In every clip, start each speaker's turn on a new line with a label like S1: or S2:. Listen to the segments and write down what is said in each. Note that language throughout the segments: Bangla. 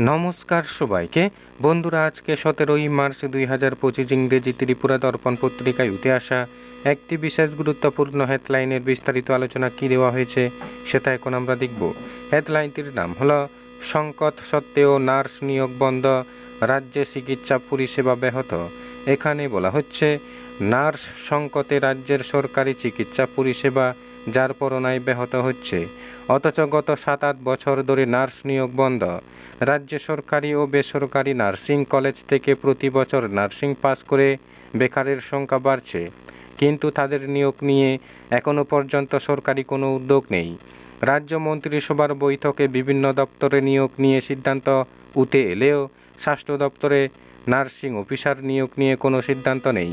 S1: নমস্কার সবাইকে। বন্ধুরা, আজকে সতেরোই মার্চ দুই হাজার পঁচিশ ইংরেজি ত্রিপুরা দর্পণ পত্রিকায় উঠে আসা একটি বিশেষ গুরুত্বপূর্ণ হেডলাইনের বিস্তারিত আলোচনা কী দেওয়া হয়েছে, সেটা এখন আমরা দেখব। হেডলাইনটির নাম হল, সংকট সত্ত্বেও নার্স নিয়োগ বন্ধ, রাজ্যে চিকিৎসা পরিষেবা ব্যাহত। এখানে বলা হচ্ছে, নার্স সংকটে রাজ্যের সরকারি চিকিৎসা পরিষেবা যার পরনায় ব্যাহত হচ্ছে। অথচ গত সাত আট বছর ধরে নার্স নিয়োগ বন্ধ। রাজ্য সরকারি ও বেসরকারি নার্সিং কলেজ থেকে প্রতি বছর নার্সিং পাস করে বেকারের সংখ্যা বাড়ছে। কিন্তু তাদের নিয়োগ নিয়ে এখনও পর্যন্ত সরকারি কোনো উদ্যোগ নেই। রাজ্য মন্ত্রিসভার বৈঠকে বিভিন্ন দপ্তরে নিয়োগ নিয়ে সিদ্ধান্ত উঠে এলেও স্বাস্থ্য দপ্তরে নার্সিং অফিসার নিয়োগ নিয়ে কোনো সিদ্ধান্ত নেই।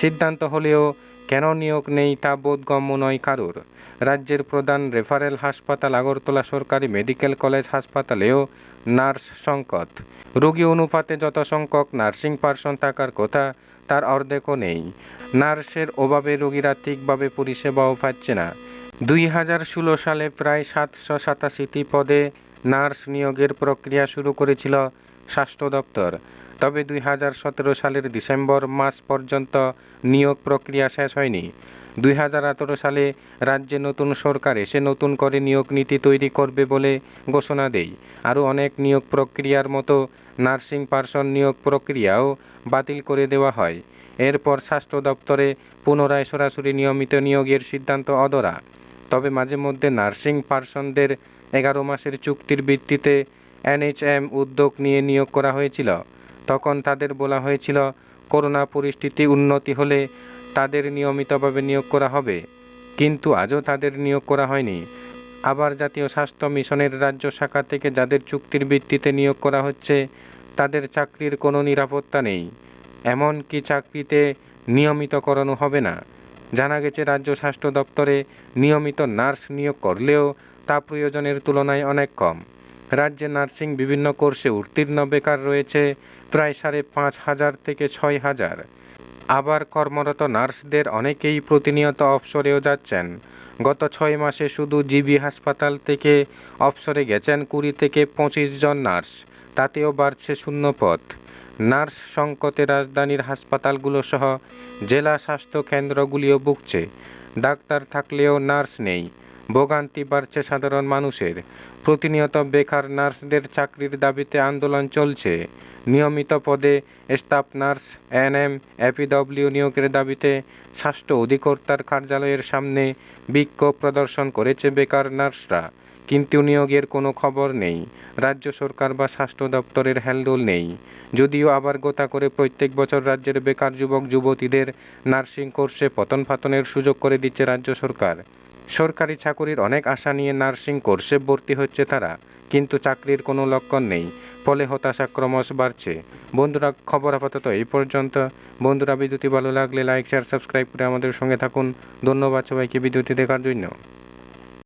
S1: সিদ্ধান্ত হলেও কেন নিয়োগ নেই তা বোধগম্য নয় কারোর। রাজ্যের প্রধান রেফারেল হাসপাতাল আগরতলা সরকারি মেডিকেল কলেজ হাসপাতালেও নার্স সংকট। রোগী অনুপাতে যত সংখ্যক নার্সিং পার্সন থাকার কথা, তার অর্ধেকও নেই। নার্সের অভাবে রোগীরা ঠিকভাবে পরিষেবাও পাচ্ছে না। দুই হাজার ষোলো সালে প্রায় সাতশো সাতাশিটি পদে নার্স নিয়োগের প্রক্রিয়া শুরু করেছিল স্বাস্থ্য দপ্তর। তবে দুই হাজার সতেরো সালের ডিসেম্বর মাস পর্যন্ত নিয়োগ প্রক্রিয়া শেষ হয়নি। দুই হাজার আঠেরো সালে রাজ্যে নতুন সরকার এসে নতুন করে নিয়োগ নীতি তৈরি করবে বলে ঘোষণা দেয়। আরও অনেক নিয়োগ প্রক্রিয়ার মতো নার্সিং পার্সন নিয়োগ প্রক্রিয়াও বাতিল করে দেওয়া হয়। এরপর স্বাস্থ্য দপ্তরে পুনরায় সরাসরি নিয়মিত নিয়োগের সিদ্ধান্ত অদরা তবে মাঝে মধ্যে নার্সিং পার্সনদের এগারো মাসের চুক্তির ভিত্তিতে এনএইচএম উদ্যোগ নিয়ে নিয়োগ করা হয়েছিল। তখন তাদের বলা হয়েছিল, করোনা পরিস্থিতি উন্নতি হলে তাদের নিয়মিতভাবে নিয়োগ করা হবে। কিন্তু আজও তাদের নিয়োগ করা হয়নি। আবার জাতীয় স্বাস্থ্য মিশনের রাজ্য শাখা থেকে যাদের চুক্তির ভিত্তিতে নিয়োগ করা হচ্ছে, তাদের চাকরির কোনো নিরাপত্তা নেই। এমনকি চাকরিতে নিয়মিত করানো হবে না। জানা গেছে, রাজ্য স্বাস্থ্য দপ্তরে নিয়মিত নার্স নিয়োগ করলেও তা প্রয়োজনের তুলনায় অনেক কম। রাজ্যে নার্সিং বিভিন্ন কোর্সে উত্তীর্ণ বেকার রয়েছে, প্রায় সাড়ে পাঁচ হাজার থেকে ছয় হাজার। আবার কর্মরত নার্সদের অনেকেই প্রতিনিয়ত অবসরেও যাচ্ছেন। গত ছয় মাসে শুধু জিবি হাসপাতাল থেকে অবসরে গেছেন কুড়ি থেকে পঁচিশ জন নার্স, তাতেও বাড়ছে শূন্যপথ। নার্স সংকটে রাজধানীর হাসপাতালগুলো সহ জেলা স্বাস্থ্য কেন্দ্রগুলিও ভুগছে। ডাক্তার থাকলেও নার্স নেই, ভোগান্তি বাড়ছে সাধারণ মানুষের। প্রতিনিয়ত বেকার নার্সদের চাকরির দাবিতে আন্দোলন চলছে। নিয়মিত পদে স্টাফ নার্স, এনএম, এপিডব্লিউ নিয়োগের দাবিতে স্বাস্থ্য অধিকর্তার কার্যালয়ের সামনে বিক্ষোভ প্রদর্শন করেছে বেকার নার্সরা। কিন্তু নিয়োগের কোনো খবর নেই। রাজ্য সরকার বা স্বাস্থ্য দপ্তরের হেলদোল নেই। যদিও আবার গোতা করে প্রত্যেক বছর রাজ্যের বেকার যুবক, যুবতীদের নার্সিং কোর্সে পতন ফাতনের সুযোগ করে দিচ্ছে রাজ্য সরকার। সরকারি চাকুরির অনেক আশা নিয়ে নার্সিং কোর্সে ভর্তি হচ্ছে তারা। কিন্তু চাকরির কোনো লক্ষণ নেই। ফলে হতাশা ক্রমশ বাড়ছে। বন্ধুরা, খবর আপাতত এই পর্যন্ত। বন্ধুরা বিদ্যুতি ভালো লাগলে লাইক শেয়ার সাবস্ক্রাইব করে আমাদের সঙ্গে থাকুন। ধন্যবাদ সবাইকে বিদ্যুতি দেখার জন্য।